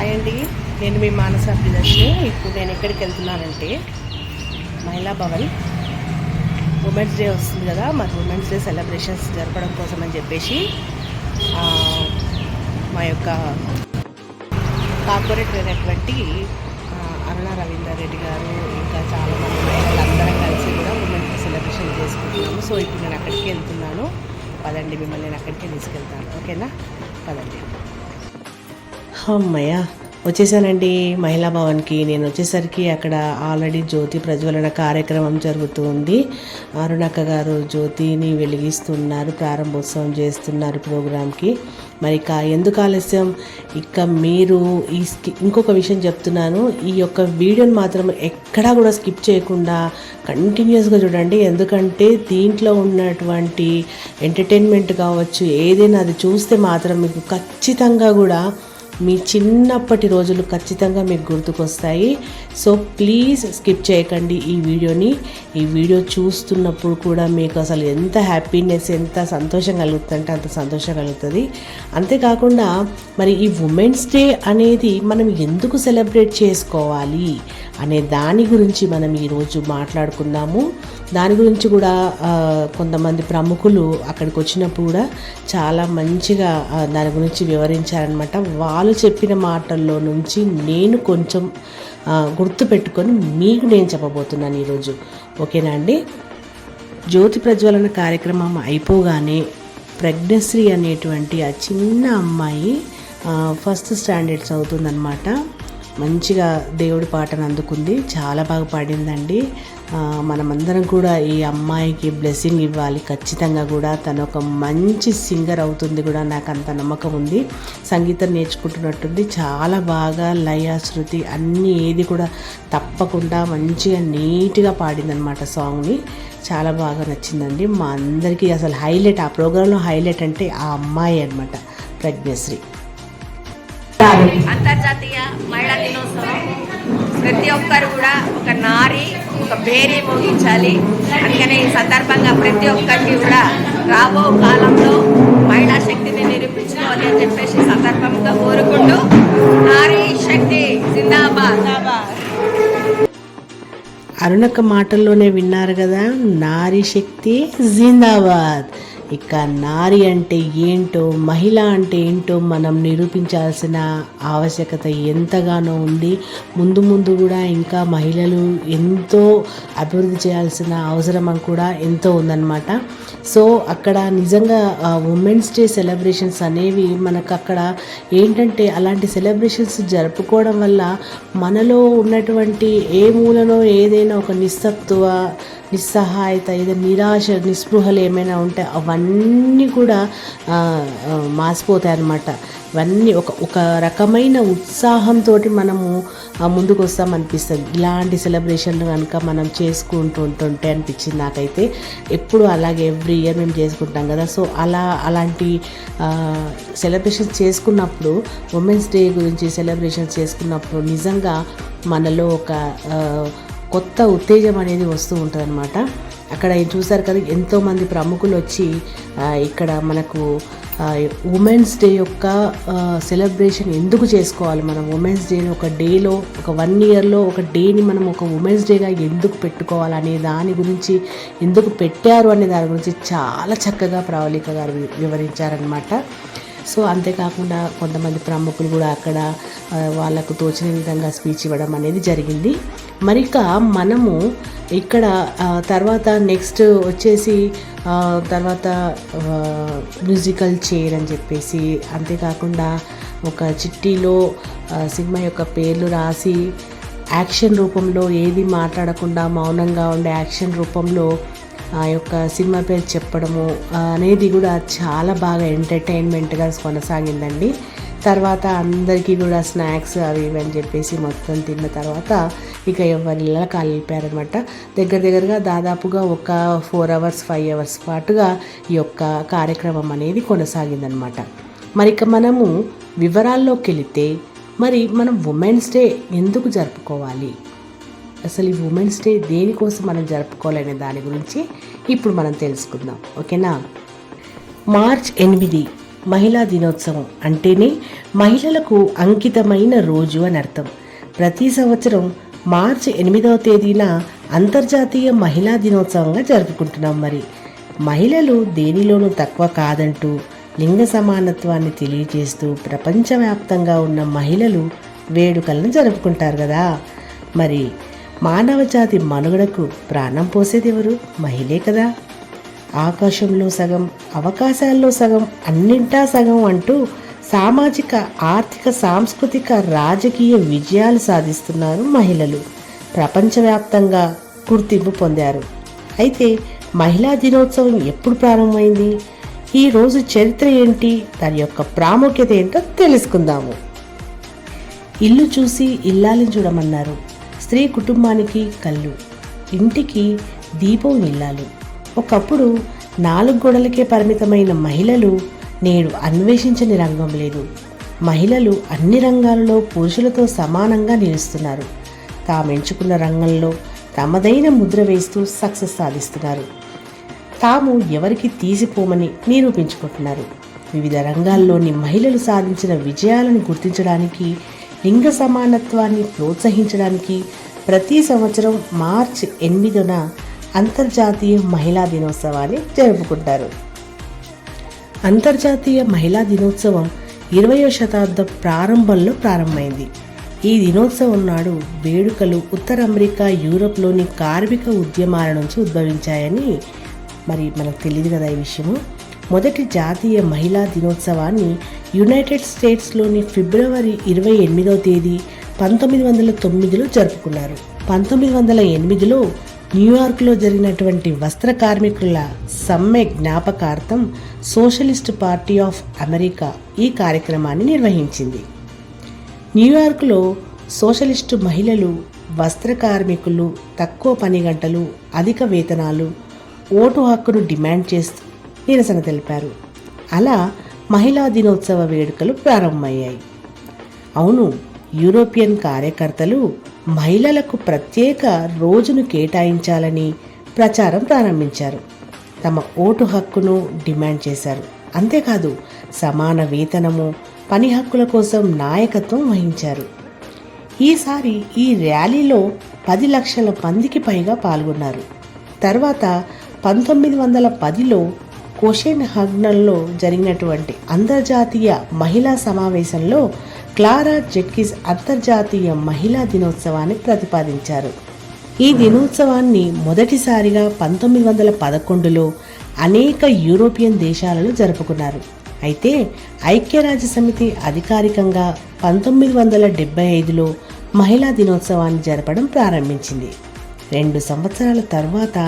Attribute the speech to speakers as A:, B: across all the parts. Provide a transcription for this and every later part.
A: Hi అండి. నేను మీ మానస ప్రియదర్శిని ఇప్పుడు నేను ఎక్కడికి వెళ్తున్నానంటే మహిళా భవన్. ఉమెన్స్ డే వస్తుంది కదా మరి ఉమెన్స్ డే సెలబ్రేషన్స్ జరపడం కోసం అని చెప్పేసి మా యొక్క కార్పొరేటర్ అయినటువంటి ఆ, అరుణ రవీందర్ రెడ్డి గారు ఇంకా చాలామంది మహిళలందరం కలిసి కూడా ఉమెన్స్ డే సెలబ్రేషన్ చేసుకుంటున్నాము. సో ఇప్పుడు నేను అక్కడికి వెళ్తున్నాను. పదండి మిమ్మల్ని నేను అక్కడికే తీసుకెళ్తాను. ఓకేనా? పదండి. అమ్మయ్య వచ్చేసానండి మహిళా భవన్కి. నేను వచ్చేసరికి అక్కడ ఆల్రెడీ జ్యోతి ప్రజ్వలన కార్యక్రమం జరుగుతుంది అరుణక్క గారు జ్యోతిని వెలిగిస్తున్నారు ప్రారంభోత్సవం చేస్తున్నారు ప్రోగ్రామ్కి మరి ఇక ఎందుకు ఆలస్యం? ఇక మీరు ఈ స్కి ఇంకొక విషయం చెప్తున్నాను. ఈ యొక్క వీడియోని మాత్రం ఎక్కడా కూడా స్కిప్ చేయకుండా కంటిన్యూస్గా చూడండి. ఎందుకంటే దీంట్లో ఉన్నటువంటి ఎంటర్టైన్మెంట్ కావచ్చు ఏదైనా అది చూస్తే మాత్రం మీకు ఖచ్చితంగా కూడా మీ చిన్నప్పటి రోజులు ఖచ్చితంగా మీకు గుర్తుకొస్తాయి. సో ప్లీజ్ స్కిప్ చేయకండి ఈ వీడియోని. ఈ వీడియో చూస్తున్నప్పుడు కూడా మీకు అసలు ఎంత హ్యాపీనెస్ ఎంత సంతోషం కలుగుతుందంటే అంత సంతోషం కలుగుతుంది. అంతేకాకుండా మరి ఈ ఉమెన్స్ డే అనేది మనం ఎందుకు సెలబ్రేట్ చేసుకోవాలి అనే దాని గురించి మనం ఈరోజు మాట్లాడుకుందాము. దాని గురించి కూడా కొంతమంది ప్రముఖులు అక్కడికి వచ్చినప్పుడు కూడా చాలా మంచిగా దాని గురించి వివరించారనమాట వాళ్ళు చెప్పిన మాటల్లో నుంచి నేను కొంచెం గుర్తుపెట్టుకొని మీకు నేను చెప్పబోతున్నాను ఈరోజు. ఓకేనా అండి? జ్యోతి ప్రజ్వలన కార్యక్రమం అయిపోగానే ప్రజ్ఞశ్రీ అనేటువంటి ఆ చిన్న అమ్మాయి ఫస్ట్ స్టాండర్డ్ చదువుతుందనమాట మంచిగా దేవుడి పాటను అందుకుంది. చాలా బాగా పాడిందండి. మనమందరం కూడా ఈ అమ్మాయికి బ్లెస్సింగ్ ఇవ్వాలి. ఖచ్చితంగా కూడా తను ఒక మంచి సింగర్ అవుతుంది కూడా నాకు అంత నమ్మకం ఉంది. సంగీతం నేర్చుకుంటున్నట్టుంది. చాలా బాగా లయ శృతి అన్నీ ఏది కూడా తప్పకుండా మంచిగా నీట్గా పాడిందనమాట సాంగ్ని చాలా బాగా నచ్చిందండి. మా అందరికీ అసలు హైలైట్ ఆ ప్రోగ్రాంలో హైలైట్ అంటే ఆ అమ్మాయి అనమాట ప్రజ్ఞశ్రీ.
B: అంతర్జాతీయ మహిళా దినోత్సవం. ప్రతి ఒక్కరు కూడా ఒక నారి ఒక బేరీ మోగించాలి అందుకనే ఈ సందర్భంగా ప్రతి ఒక్కరికి కూడా రాబో కాలంలో మహిళా శక్తిని నిరూపించుకోవాలి అని చెప్పేసి సందర్భంగా కోరుకుంటూ నారీ శక్తి జిందాబాద్.
A: అరుణక మాటల్లోనే విన్నారు కదా నారీ శక్తి జిందాబాద్. ఇక నారి అంటే ఏంటో మహిళ అంటే ఏంటో మనం నిరూపించాల్సిన ఆవశ్యకత ఎంతగానో ఉంది. ముందు ముందు కూడా ఇంకా మహిళలు ఎంతో అభివృద్ధి చేయాల్సిన అవసరం కూడా ఎంతో ఉందన్నమాట. సో అక్కడ నిజంగా ఉమెన్స్ డే సెలబ్రేషన్స్ అనేవి మనకు అక్కడ ఏంటంటే అలాంటి సెలబ్రేషన్స్ జరుపుకోవడం వల్ల మనలో ఉన్నటువంటి ఏ మూలనో ఏదైనా ఒక నిస్సత్తువ నిస్సహాయత ఏదో నిరాశ నిస్పృహలు ఏమైనా ఉంటే అవన్నీ కూడా మాసిపోతాయి అన్నమాట ఇవన్నీ ఒక ఒక రకమైన ఉత్సాహంతో మనము ముందుకు వస్తాం అనిపిస్తుంది ఇలాంటి సెలబ్రేషన్లు కనుక మనం చేసుకుంటూ ఉంటుంటే అనిపించింది నాకైతే. ఎప్పుడు అలాగే ఎవ్రీ ఇయర్ మేము చేసుకుంటాం కదా. సో అలా అలాంటి సెలబ్రేషన్స్ చేసుకున్నప్పుడు ఉమెన్స్ డే గురించి సెలబ్రేషన్స్ చేసుకున్నప్పుడు నిజంగా మనలో ఒక కొత్త ఉత్తేజం అనేది వస్తూ ఉంటుంది అక్కడ చూసారు కదా ఎంతోమంది ప్రముఖులు వచ్చి ఇక్కడ మనకు ఉమెన్స్ డే యొక్క సెలబ్రేషన్ ఎందుకు చేసుకోవాలి? మనం ఉమెన్స్ డేని ఒక డేలో ఒక వన్ ఇయర్లో ఒక డేని మనం ఒక ఉమెన్స్ డేగా ఎందుకు పెట్టుకోవాలి అనే దాని గురించి ఎందుకు పెట్టారు అనే దాని గురించి చాలా చక్కగా ప్రవళిక గారు వివరించారనమాట సో అంతేకాకుండా కొంతమంది ప్రముఖులు కూడా అక్కడ వాళ్ళకు తోచిన విధంగా స్పీచ్ ఇవ్వడం అనేది జరిగింది. మరిక మనము ఇక్కడ తర్వాత నెక్స్ట్ వచ్చేసి తర్వాత మ్యూజికల్ చైర్ అని చెప్పేసి అంతేకాకుండా ఒక చిట్టీలో సినిమా యొక్క పేర్లు రాసి యాక్షన్ రూపంలో ఏది మాట్లాడకుండా మౌనంగా ఉండే యాక్షన్ రూపంలో ఆ యొక్క సినిమా పేరు చెప్పడము అనేది కూడా చాలా బాగా ఎంటర్టైన్మెంట్గా కొనసాగిందండి. తర్వాత అందరికీ కూడా స్నాక్స్ అవి ఇవి అని చెప్పేసి మొత్తం తిన్న తర్వాత ఇక ఎవరి ఇళ్ళ కాలిపారనమాట దగ్గర దగ్గరగా దాదాపుగా ఒక ఫోర్ అవర్స్ ఫైవ్ అవర్స్ పాటుగా ఈ యొక్క కార్యక్రమం అనేది కొనసాగిందనమాట మరి ఇక మనము వివరాల్లోకి వెళితే మరి మనం ఉమెన్స్ డే ఎందుకు జరుపుకోవాలి? అసలు ఈ ఉమెన్స్ డే దేనికోసం మనం జరుపుకోవాలనే దాని గురించి ఇప్పుడు మనం తెలుసుకుందాం. ఓకేనా? మార్చ్ ఎనిమిది మహిళా దినోత్సవం అంటేనే మహిళలకు అంకితమైన రోజు అని అర్థం. ప్రతి సంవత్సరం మార్చి ఎనిమిదవ తేదీన అంతర్జాతీయ మహిళా దినోత్సవంగా జరుపుకుంటున్నాం మరి. మహిళలు దేనిలోనూ తక్కువ కాదంటూ లింగ సమానత్వాన్ని తెలియజేస్తూ ప్రపంచవ్యాప్తంగా ఉన్న మహిళలు వేడుకలను జరుపుకుంటారు కదా. మరి మానవజాతి మనుగడకు ప్రాణం పోసేది ఎవరు? మహిళే కదా. ఆకాశంలో సగం అవకాశాల్లో సగం అన్నింటా సగం అంటూ సామాజిక ఆర్థిక సాంస్కృతిక రాజకీయ విజయాలు సాధిస్తున్నారు మహిళలు. ప్రపంచవ్యాప్తంగా గుర్తింపు పొందారు. అయితే మహిళా దినోత్సవం ఎప్పుడు ప్రారంభమైంది? ఈ రోజు చరిత్ర ఏంటి? దాని యొక్క ప్రాముఖ్యత ఏంటో తెలుసుకుందాము. ఇల్లు చూసి ఇల్లాలని చూడమన్నారు. స్త్రీ కుటుంబానికి కళ్ళు ఇంటికి దీపం ఇల్లాలు ఒకప్పుడు నాలుగు గోడలకే పరిమితమైన మహిళలు నేడు అన్వేషించని రంగం లేదు. మహిళలు అన్ని రంగాలలో పురుషులతో సమానంగా నిలుస్తున్నారు. తాము ఎంచుకున్న రంగంలో తమదైన ముద్ర వేస్తూ సక్సెస్ సాధిస్తున్నారు. తాము ఎవరికి తీసిపోమని నిరూపించుకుంటున్నారు. వివిధ రంగాల్లోని మహిళలు సాధించిన విజయాలను గుర్తించడానికి లింగ సమానత్వాన్ని ప్రోత్సహించడానికి ప్రతి సంవత్సరం మార్చి ఎనిమిదిన అంతర్జాతీయ మహిళా దినోత్సవాన్ని జరుపుకుంటారు. అంతర్జాతీయ మహిళా దినోత్సవం ఇరవయో శతాబ్దం ప్రారంభంలో ప్రారంభమైంది. ఈ దినోత్సవం నాడు వేడుకలు ఉత్తర అమెరికా యూరోప్లోని కార్మిక ఉద్యమాల నుంచి ఉద్భవించాయని మరి మనకు తెలియదు కదా ఈ విషయము. మొదటి జాతీయ మహిళా దినోత్సవాన్ని యునైటెడ్ స్టేట్స్లోని ఫిబ్రవరి ఇరవై ఎనిమిదవ తేదీ పంతొమ్మిది వందల తొమ్మిదిలో జరుపుకున్నారు. పంతొమ్మిది వందల ఎనిమిదిలో న్యూయార్క్లో జరిగినటువంటి వస్త్ర కార్మికుల సమ్మె జ్ఞాపకార్థం సోషలిస్ట్ పార్టీ ఆఫ్ అమెరికా ఈ కార్యక్రమాన్ని నిర్వహించింది. న్యూయార్క్లో సోషలిస్టు మహిళలు వస్త్ర కార్మికులు తక్కువ పని గంటలు అధిక వేతనాలు ఓటు హక్కును డిమాండ్ చేస్తూ నిరసన తెలిపారు. అలా మహిళా దినోత్సవ వేడుకలు ప్రారంభమయ్యాయి. అవును యూరోపియన్ కార్యకర్తలు మహిళలకు ప్రత్యేక రోజును కేటాయించాలని ప్రచారం ప్రారంభించారు. తమ ఓటు హక్కును డిమాండ్ చేశారు. అంతేకాదు సమాన వేతనము పని హక్కుల కోసం నాయకత్వం వహించారు. ఈసారి ఈ ర్యాలీలో పది లక్షల మందికి పైగా పాల్గొన్నారు. తర్వాత పంతొమ్మిది వందల పదిలో కోషేన్ హగ్నల్లో జరిగినటువంటి అంతర్జాతీయ మహిళా సమావేశంలో క్లారా జెట్కిస్ అంతర్జాతీయ మహిళా దినోత్సవాన్ని ప్రతిపాదించారు. ఈ దినోత్సవాన్ని మొదటిసారిగా పంతొమ్మిది వందల పదకొండులో అనేక యూరోపియన్ దేశాలలో జరుపుకున్నారు. అయితే ఐక్యరాజ్య సమితి అధికారికంగా పంతొమ్మిది వందల డెబ్బై ఐదులో మహిళా దినోత్సవాన్ని జరపడం ప్రారంభించింది. రెండు సంవత్సరాల తర్వాత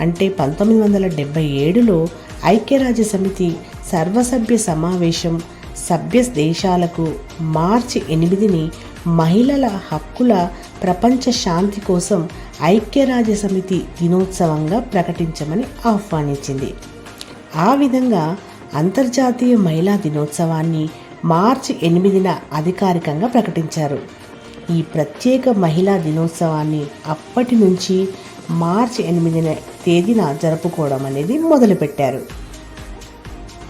A: అంటే పంతొమ్మిది వందల డెబ్బై ఏడులో ఐక్యరాజ్య సమితి సర్వసభ్య సమావేశం సభ్య దేశాలకు మార్చి ఎనిమిదిని మహిళల హక్కుల ప్రపంచ శాంతి కోసం ఐక్యరాజ్య సమితి దినోత్సవంగా ప్రకటించమని ఆహ్వానించింది. ఆ విధంగా అంతర్జాతీయ మహిళా దినోత్సవాన్ని మార్చి ఎనిమిదిన అధికారికంగా ప్రకటించారు. ఈ ప్రత్యేక మహిళా దినోత్సవాన్ని అప్పటి నుంచి మార్చి ఎనిమిదిన తేదీన జరుపుకోవడం అనేది మొదలుపెట్టారు.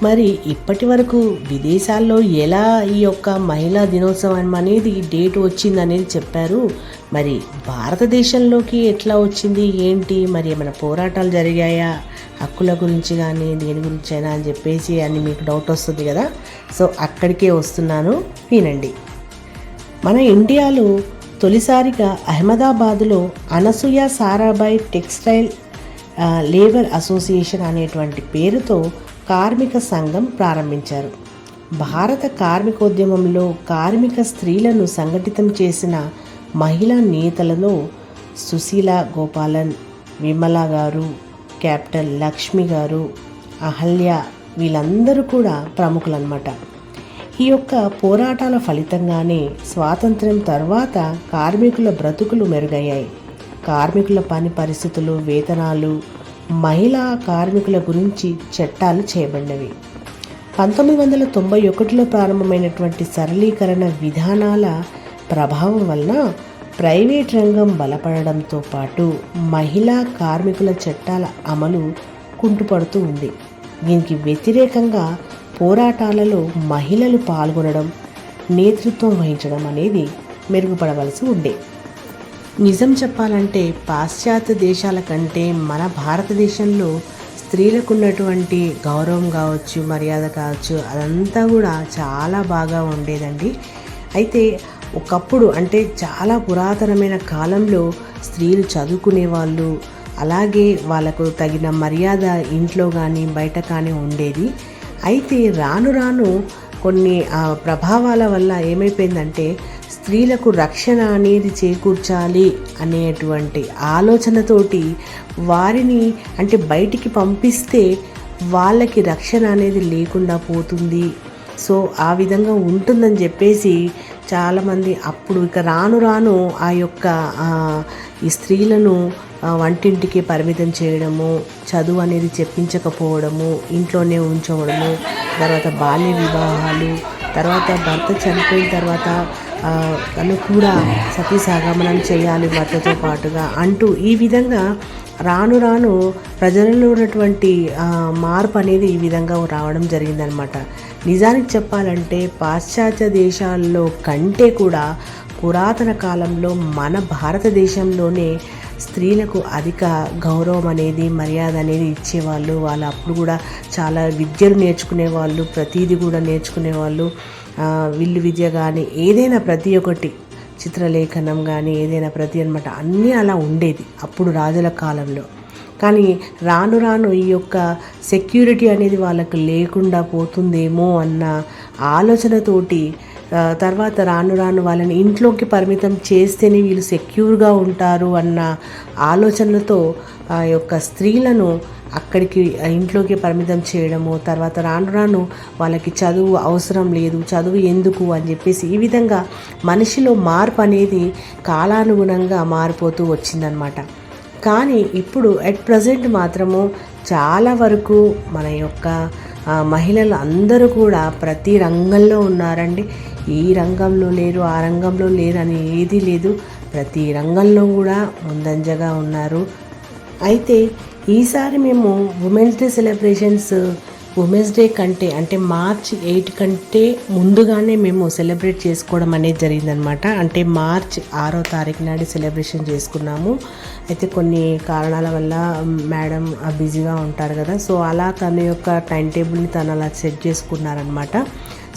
A: మరి ఇప్పటి వరకు విదేశాల్లో ఎలా ఈ యొక్క మహిళా దినోత్సవం అనేది డేట్ వచ్చింది అనేది చెప్పారు. మరి భారతదేశంలోకి ఎట్లా వచ్చింది? ఏంటి? మరి ఏమైనా పోరాటాలు జరిగాయా? హక్కుల గురించి కానీ దేని గురించి అయినా అని చెప్పేసి అని మీకు డౌట్ వస్తుంది కదా? సో అక్కడికే వస్తున్నాను. వినండి. మన ఇండియాలో తొలిసారిగా అహ్మదాబాద్లో Anasuya Sarabhai textile labour association అనేటువంటి పేరుతో కార్మిక సంఘం ప్రారంభించారు. భారత కార్మికోద్యమంలో కార్మిక స్త్రీలను సంఘటితం చేసిన మహిళా నేతలలో సుశీల గోపాలన్ విమల గారు క్యాప్టెన్ లక్ష్మి గారు అహల్య వీళ్ళందరూ కూడా ప్రముఖులన్నమాట. ఈ యొక్క పోరాటాల ఫలితంగానే స్వాతంత్ర్యం తర్వాత కార్మికుల బ్రతుకులు మెరుగయ్యాయి. కార్మికుల పని పరిస్థితులు వేతనాలు మహిళా కార్మికుల గురించి చట్టాలు చేయబడినవి. పంతొమ్మిది వందల తొంభై ఒకటిలో ప్రారంభమైనటువంటి సరళీకరణ విధానాల ప్రభావం వలన ప్రైవేట్ రంగం బలపడడంతో పాటు మహిళా కార్మికుల చట్టాల అమలు కుంటుపడుతూ ఉంది. దీనికి వ్యతిరేకంగా పోరాటాలలో మహిళలు పాల్గొనడం నేతృత్వం వహించడం అనేది మెరుగుపడవలసి ఉండే నిజం చెప్పాలంటే పాశ్చాత్య దేశాల కంటే మన భారతదేశంలో స్త్రీలకు ఉన్నటువంటి గౌరవం కావచ్చు మర్యాద కావచ్చు అదంతా కూడా చాలా బాగా ఉండేదండి. అయితే ఒకప్పుడు అంటే చాలా పురాతనమైన కాలంలో స్త్రీలు చదువుకునే వాళ్ళు అలాగే వాళ్ళకు తగిన మర్యాద ఇంట్లో కానీ బయట కానీ ఉండేది. అయితే రాను రాను కొన్ని ఆ, ప్రభావాల వల్ల ఏమైపోయిందంటే స్త్రీలకు రక్షణ అనేది చేకూర్చాలి అనేటువంటి ఆలోచనతోటి వారిని అంటే బయటికి పంపిస్తే వాళ్ళకి రక్షణ అనేది లేకుండా పోతుంది. సో ఆ విధంగా ఉంటుందని చెప్పేసి చాలామంది అప్పుడు ఇక రాను రాను ఆ యొక్క ఈ స్త్రీలను వంటింటికి పరిమితం చేయడము చదువు అనేది చెప్పించకపోవడము ఇంట్లోనే ఉంచవడము తర్వాత బాల్య వివాహాలు తర్వాత భర్త చనిపోయిన తర్వాత తను కూడా సతీసాగమనం చేయాలి భర్తతో పాటుగా అంటూ ఈ విధంగా రాను రాను ప్రజలలో ఉన్నటువంటి మార్పు అనేది ఈ విధంగా రావడం జరిగిందనమాట నిజానికి చెప్పాలంటే పాశ్చాత్య దేశాల్లో కంటే కూడా పురాతన కాలంలో మన భారతదేశంలోనే స్త్రీలకు అధిక గౌరవం అనేది మర్యాద అనేది ఇచ్చేవాళ్ళు. వాళ్ళు అప్పుడు కూడా చాలా విద్యలు నేర్చుకునేవాళ్ళు ప్రతీది కూడా నేర్చుకునేవాళ్ళు. విల్లు విద్య కానీ ఏదైనా ప్రతి ఒక్కటి చిత్రలేఖనం కానీ ఏదైనా ప్రతి అనమాట అన్నీ అలా ఉండేది అప్పుడు రాజుల కాలంలో. కానీ రాను రాను ఈ యొక్క సెక్యూరిటీ అనేది వాళ్ళకు లేకుండా పోతుందేమో అన్న ఆలోచనతోటి తర్వాత రాను రాను వాళ్ళని ఇంట్లోకి పరిమితం చేస్తేనే వీళ్ళు సెక్యూర్గా ఉంటారు అన్న ఆలోచనలతో ఆ యొక్క స్త్రీలను అక్కడికి ఇంట్లోకి పరిమితం చేయడము తర్వాత రాను రాను వాళ్ళకి చదువు అవసరం లేదు చదువు ఎందుకు అని చెప్పేసి ఈ విధంగా మనిషిలో మార్పు అనేది కాలానుగుణంగా మారిపోతూ వచ్చిందనమాట కానీ ఇప్పుడు అట్ ప్రజెంట్ మాత్రము చాలా వరకు మన యొక్క మహిళలు అందరూ కూడా ప్రతి రంగంలో ఉన్నారండి. ఈ రంగంలో లేరు ఆ రంగంలో లేరు అని ఏది లేదు. ప్రతి రంగంలో కూడా ముందంజగా ఉన్నారు. అయితే ఈసారి మేము women's day celebrations women's day కంటే అంటే మార్చ్ ఎయిట్ కంటే ముందుగానే మేము సెలబ్రేట్ చేసుకోవడం అనేది జరిగిందనమాట అంటే మార్చ్ ఆరో తారీఖు నాడు సెలబ్రేషన్ చేసుకున్నాము. అయితే కొన్ని కారణాల వల్ల మేడం బిజీగా ఉంటారు కదా. సో అలా తన యొక్క టైం టేబుల్ని తను అలా సెట్ చేసుకున్నారనమాట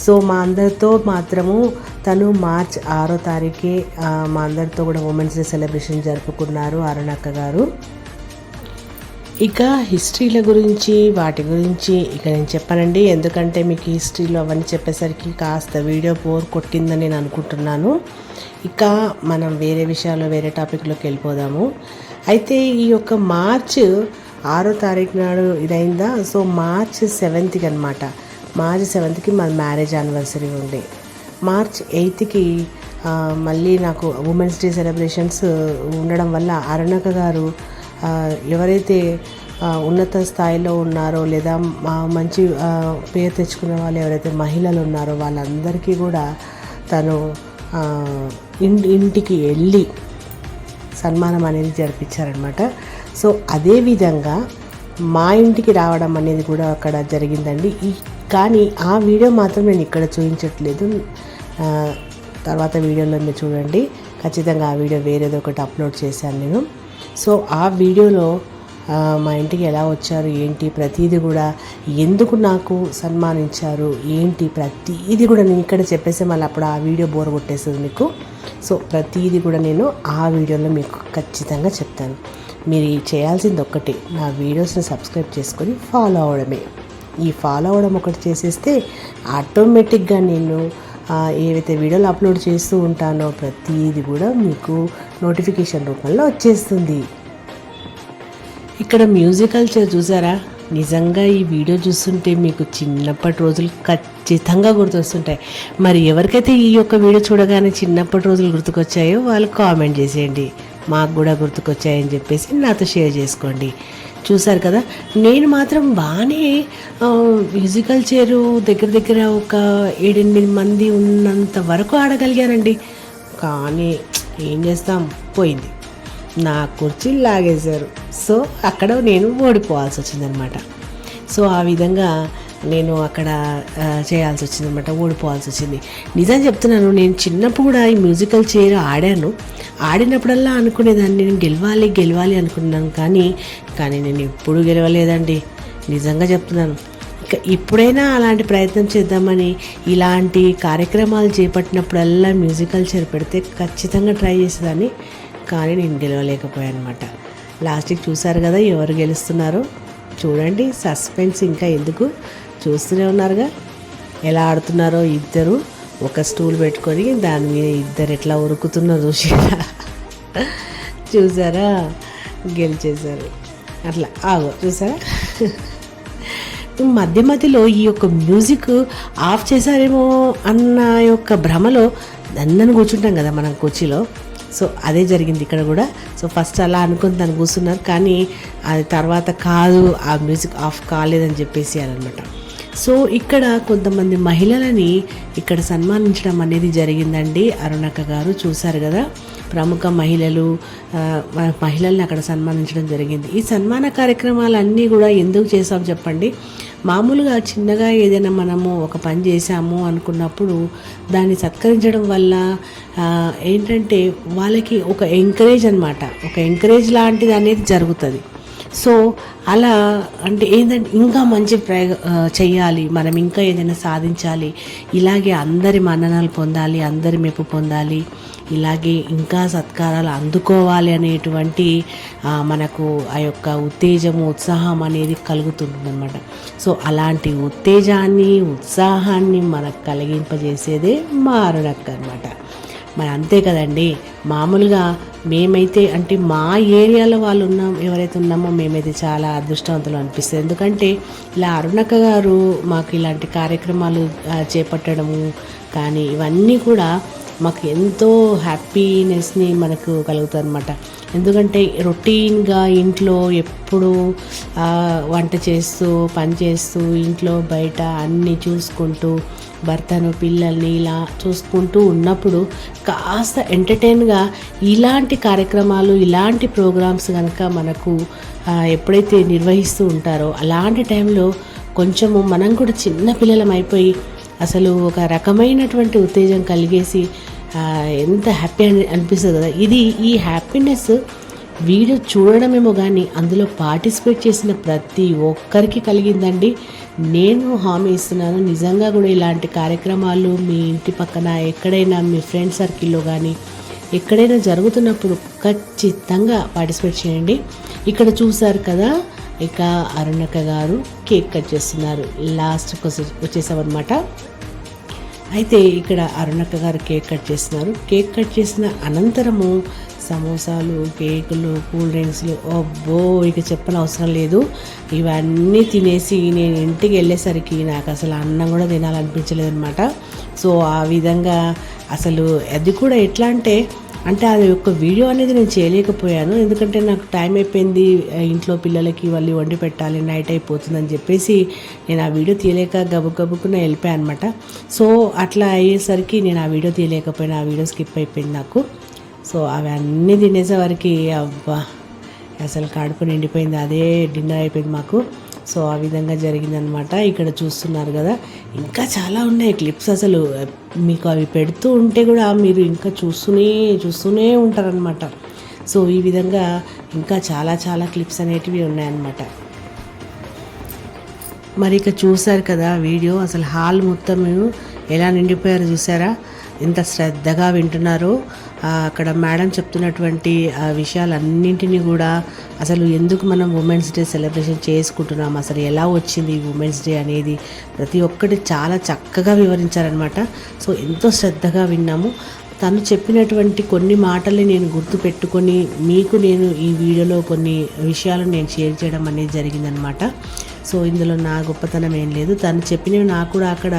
A: సో మా అందరితో మాత్రము తను మార్చ్ ఆరో తారీఖే మా అందరితో కూడా ఉమెన్స్ డే సెలబ్రేషన్ జరుపుకున్నారు అరుణక్క గారు. ఇక హిస్టరీల గురించి వాటి గురించి ఇక నేను చెప్పానండి. ఎందుకంటే మీకు హిస్టరీలో అవన్నీ చెప్పేసరికి కాస్త వీడియో బోర్ కొట్టిందని నేను అనుకుంటున్నాను. ఇక మనం వేరే విషయాలు వేరే టాపిక్లోకి వెళ్ళిపోదాము. అయితే ఈ యొక్క మార్చ్ ఆరో తారీఖు నాడు ఇదైందా? సో మార్చ్ సెవెంత్కి అనమాట మార్చ్ సెవెంత్కి మా మ్యారేజ్ యానివర్సరీ ఉండే మార్చ్ ఎయిత్కి మళ్ళీ నాకు ఉమెన్స్ డే సెలబ్రేషన్స్ ఉండడం వల్ల అరుణక గారు ఎవరైతే ఉన్నత స్థాయిలో ఉన్నారో లేదా మా మంచి పేరు తెచ్చుకునే వాళ్ళు ఎవరైతే మహిళలు ఉన్నారో వాళ్ళందరికీ కూడా తను ఇంటికి వెళ్ళి సన్మానం అనేది జరిపించారనమాట సో అదే విధంగా మా ఇంటికి రావడం అనేది కూడా అక్కడ జరిగిందండి. ఈ కానీ ఆ వీడియో మాత్రం నేను ఇక్కడ చూపించట్లేదు. తర్వాత వీడియోలో మీరు చూడండి. ఖచ్చితంగా ఆ వీడియో వేరేది ఒకటి అప్లోడ్ చేశాను నేను. సో ఆ వీడియోలో మా ఇంటికి ఎలా వచ్చారు ఏంటి ప్రతిదీ కూడా ఎందుకు నాకు సన్మానించారు ఏంటి ప్రతిదీ కూడా నేను ఇక్కడ చెప్పేసి మళ్ళీ అప్పుడు ఆ వీడియో బోర్ కొట్టేస్తుంది మీకు. సో ప్రతిదీ కూడా నేను ఆ వీడియోలో మీకు ఖచ్చితంగా చెప్తాను. మీరు చేయాల్సింది ఒక్కటే నా వీడియోస్ని సబ్స్క్రైబ్ చేసుకొని ఫాలో అవడమే. ఈ ఫాలో అవడం ఒకటి చేసేస్తే ఆటోమేటిక్గా నేను ఏవైతే వీడియోలు అప్లోడ్ చేస్తూ ఉంటానో ప్రతిదీ కూడా మీకు నోటిఫికేషన్ రూపంలో వచ్చేస్తుంది. ఇక్కడ మ్యూజికల్ చైర్ చూసారా? నిజంగా ఈ వీడియో చూస్తుంటే మీకు చిన్నప్పటి రోజులు ఖచ్చితంగా గుర్తొస్తుంటాయి. మరి ఎవరికైతే ఈ యొక్క వీడియో చూడగానే చిన్నప్పటి రోజులు గుర్తుకొచ్చాయో వాళ్ళు కామెంట్ చేసేయండి. మాకు కూడా గుర్తుకొచ్చాయని చెప్పేసి నాతో షేర్ చేసుకోండి. చూశారు కదా. నేను మాత్రం బాగానే మ్యూజికల్ చైరు దగ్గర దగ్గర ఒక ఏడెనిమిది మంది ఉన్నంత వరకు ఆడగలిగానండి. కానీ ఏం చేస్తాం? పోయింది. నా కుర్చీ లాగేశారు. సో అక్కడ నేను ఓడిపోవాల్సి వచ్చిందనమాట సో ఆ విధంగా నేను అక్కడ చేయాల్సి వచ్చిందనమాట ఓడిపోవాల్సి వచ్చింది. నిజం చెప్తున్నాను నేను చిన్నప్పుడు కూడా ఈ మ్యూజికల్ చైర్ ఆడాను. ఆడినప్పుడల్లా అనుకునేదాన్ని నేను గెలవాలి గెలవాలి అనుకున్నాను. కానీ కానీ నేను ఎప్పుడూ గెలవలేదండి. నిజంగా చెప్తున్నాను. ఇక ఇప్పుడైనా అలాంటి ప్రయత్నం చేద్దామని ఇలాంటి కార్యక్రమాలు చేపట్టినప్పుడల్లా మ్యూజికల్ చైర్ పెడితే ఖచ్చితంగా ట్రై చేసేదాన్ని. కానీ నేను గెలవలేకపోయాను అనమాట లాస్ట్కి చూసారు కదా ఎవరు గెలుస్తున్నారో. చూడండి సస్పెన్స్ ఇంకా ఎందుకు? చూస్తూనే ఉన్నారుగా. ఎలా ఆడుతున్నారో ఇద్దరు. ఒక స్టూల్ పెట్టుకొని దాని మీద ఇద్దరు ఎట్లా ఉరుకుతున్నారో చూసారా? చూసారా? గెలిచేశారు. అట్లా. ఆగో చూసారా? మధ్య మధ్యలో ఈ యొక్క మ్యూజిక్ ఆఫ్ చేశారేమో అన్న యొక్క భ్రమలో దందని కూర్చుంటాం కదా మనం కుర్చీలో సో అదే జరిగింది ఇక్కడ కూడా. సో ఫస్ట్ అలా అనుకుని దాన్ని కూర్చున్నారు. కానీ అది తర్వాత కాదు ఆ మ్యూజిక్ ఆఫ్ కాలేదని చెప్పేసి అనమాట సో ఇక్కడ కొంతమంది మహిళలని ఇక్కడ సన్మానించడం అనేది జరిగిందండి. అరుణక్క గారు చూశారు కదా ప్రముఖ మహిళలు మహిళల్ని అక్కడ సన్మానించడం జరిగింది. ఈ సన్మాన కార్యక్రమాలన్నీ కూడా ఎందుకు చేసాం చెప్పండి? మామూలుగా చిన్నగా ఏదైనా మనము ఒక పని చేశాము అనుకున్నప్పుడు దాన్ని సత్కరించడం వల్ల ఏంటంటే వాళ్ళకి ఒక ఎంకరేజ్ అనమాట ఒక ఎంకరేజ్ లాంటిది అనేది జరుగుతుంది. సో అలా అంటే ఏంటంటే ఇంకా మంచి ప్రయోగ చేయాలి చెయ్యాలి. మనం ఇంకా ఏదైనా సాధించాలి. ఇలాగే అందరి మన్ననలు పొందాలి అందరి మెప్పు పొందాలి. ఇలాగే ఇంకా సత్కారాలు అందుకోవాలి అనేటువంటి మనకు ఆ యొక్క ఉత్తేజము ఉత్సాహం అనేది కలుగుతుంటుందన్నమాట సో అలాంటి ఉత్తేజాన్ని ఉత్సాహాన్ని మనకు కలిగింపజేసేదే మారునక్క అనమాట మరి అంతే కదండి. మామూలుగా మేమైతే అంటే మా ఏరియాలో వాళ్ళు ఉన్నాం ఎవరైతే ఉన్నామో మేమైతే చాలా అదృష్టవంతులు అనిపిస్తుంది. ఎందుకంటే ఇలా అరుణక్క గారు మాకు ఇలాంటి కార్యక్రమాలు చేపట్టడము కానీ ఇవన్నీ కూడా మాకు ఎంతో హ్యాపీనెస్ని మనకు కలుగుతుంది అనమాట ఎందుకంటే రొటీన్గా ఇంట్లో ఎప్పుడు వంట చేస్తూ పని చేస్తూ ఇంట్లో బయట అన్నీ చూసుకుంటూ భర్తను పిల్లల్ని ఇలా చూసుకుంటూ ఉన్నప్పుడు కాస్త ఎంటర్టైన్గా ఇలాంటి కార్యక్రమాలు ఇలాంటి ప్రోగ్రామ్స్ కనుక మనకు ఎప్పుడైతే నిర్వహిస్తూ ఉంటారో అలాంటి టైంలో కొంచెము మనం కూడా చిన్న పిల్లలం అయిపోయి అసలు ఒక రకమైనటువంటి ఉత్తేజం కలిగేసి ఎంత హ్యాపీ అని అనిపిస్తుంది కదా. ఇది ఈ హ్యాపీనెస్ వీడియో చూడడమేమో కానీ అందులో పార్టిసిపేట్ చేసిన ప్రతి ఒక్కరికి కలిగిందండి. నేను హామీ ఇస్తున్నాను. నిజంగా కూడా ఇలాంటి కార్యక్రమాలు మీ ఇంటి పక్కన ఎక్కడైనా మీ ఫ్రెండ్ సర్కిల్లో కానీ ఎక్కడైనా జరుగుతున్నప్పుడు ఖచ్చితంగా పార్టిసిపేట్ చేయండి. ఇక్కడ చూశారు కదా ఇక అరుణక గారు కేక్ కట్ చేస్తున్నారు. లాస్ట్ వచ్చేసామన్నమాట. అయితే ఇక్కడ అరుణక్క గారు కేక్ కట్ చేస్తున్నారు. కేక్ కట్ చేసిన అనంతరము సమోసాలు కేకులు కూల్ డ్రింక్స్లు. అబ్బో ఇక చెప్పని అవసరం లేదు. ఇవన్నీ తినేసి నేను ఇంటికి వెళ్ళేసరికి నాకు అసలు అన్నం కూడా తినాలనిపించలేదు అనమాట సో ఆ విధంగా అసలు అది కూడా ఎట్లా అంటే అంటే అది యొక్క వీడియో అనేది నేను చేయలేకపోయాను. ఎందుకంటే నాకు టైం అయిపోయింది ఇంట్లో పిల్లలకి వాళ్ళు వండి పెట్టాలి నైట్ అయిపోతుందని చెప్పేసి నేను ఆ వీడియో తీయలేక గబు గబుకున్న వెళ్ళిపోయాను అనమాట సో అట్లా అయ్యేసరికి నేను ఆ వీడియో తీయలేకపోయినా ఆ వీడియో స్కిప్ అయిపోయింది నాకు. సో అవి అన్నీ తినేసేవారికి అబ్బా అసలు కడుపు నిండిపోయింది. అదే డిన్నర్ అయిపోయింది మాకు. సో ఆ విధంగా జరిగిందనమాట ఇక్కడ చూస్తున్నారు కదా ఇంకా చాలా ఉన్నాయి క్లిప్స్ అసలు. మీకు అవి పెడుతూ ఉంటే కూడా మీరు ఇంకా చూస్తూనే చూస్తూనే ఉంటారనమాట సో ఈ విధంగా ఇంకా చాలా చాలా క్లిప్స్ అనేటివి ఉన్నాయన్నమాట. మరి ఇక చూశారు కదా వీడియో అసలు హాల్ మొత్తం ఎలా నిండిపోయారో చూసారా ఎంత శ్రద్ధగా వింటున్నారో అక్కడ మేడం చెప్తున్నటువంటి ఆ విషయాలన్నింటినీ కూడా అసలు ఎందుకు మనం ఉమెన్స్ డే సెలబ్రేషన్ చేసుకుంటున్నాం? అసలు ఎలా వచ్చింది ఈ ఉమెన్స్ డే అనేది? ప్రతి ఒక్కటి చాలా చక్కగా వివరించారనమాట సో ఎంతో శ్రద్ధగా విన్నాము. తను చెప్పినటువంటి కొన్ని మాటల్ని నేను గుర్తు పెట్టుకొని మీకు నేను ఈ వీడియోలో కొన్ని విషయాలు నేను షేర్ చేయడం అనేది జరిగిందనమాట సో ఇందులో నా గొప్పతనం ఏం లేదు. తను చెప్పినవి నాకు కూడా అక్కడ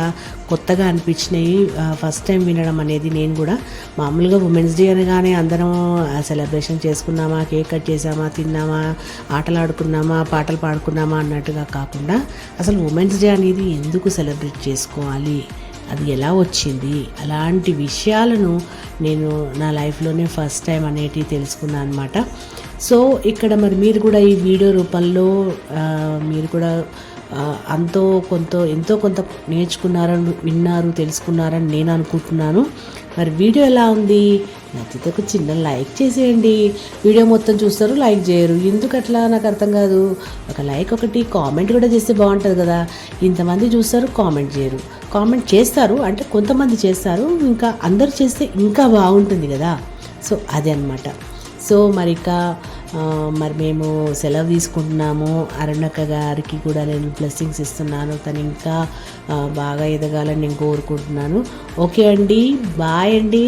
A: కొత్తగా అనిపించినాయి ఫస్ట్ టైం వినడం అనేది నేను కూడా. మామూలుగా ఉమెన్స్ డే అనగానే అందరం సెలబ్రేషన్ చేసుకున్నామా కేక్ కట్ చేసామా తిన్నామా ఆటలు ఆడుకున్నామా పాటలు పాడుకున్నామా అన్నట్టుగా కాకుండా అసలు ఉమెన్స్ డే అనేది ఎందుకు సెలబ్రేట్ చేసుకోవాలి? అది ఎలా వచ్చింది? అలాంటి విషయాలను నేను నా లైఫ్లోనే ఫస్ట్ టైం అనేటివి తెలుసుకున్నాను అనమాట సో ఇక్కడ మరి మీరు కూడా ఈ వీడియో రూపంలో మీరు కూడా అంతో కొంత ఎంతో కొంత నేర్చుకున్నారని విన్నారు తెలుసుకున్నారని నేను అనుకుంటున్నాను. మరి వీడియో ఎలా ఉంది? నచ్చితే ఒక చిన్న లైక్ చేసేయండి. వీడియో మొత్తం చూస్తారు లైక్ చేయరు. ఎందుకు అట్లా? నాకు అర్థం కాదు. ఒక లైక్ ఒకటి కామెంట్ కూడా చేస్తే బాగుంటుంది కదా. ఇంతమంది చూస్తారు కామెంట్ చేయరు. కామెంట్ చేస్తారు అంటే కొంతమంది చేస్తారు ఇంకా అందరు చేస్తే ఇంకా బాగుంటుంది కదా. సో అదే అనమాట సో మరి ఇక మరి మేము సెలవు తీసుకుంటున్నాము. అరుణక్క గారికి కూడా నేను బ్లెస్సింగ్స్ ఇస్తున్నాను. తను ఇంకా బాగా ఎదగాలని నేను కోరుకుంటున్నాను. ఓకే అండి. బాయ్ అండి.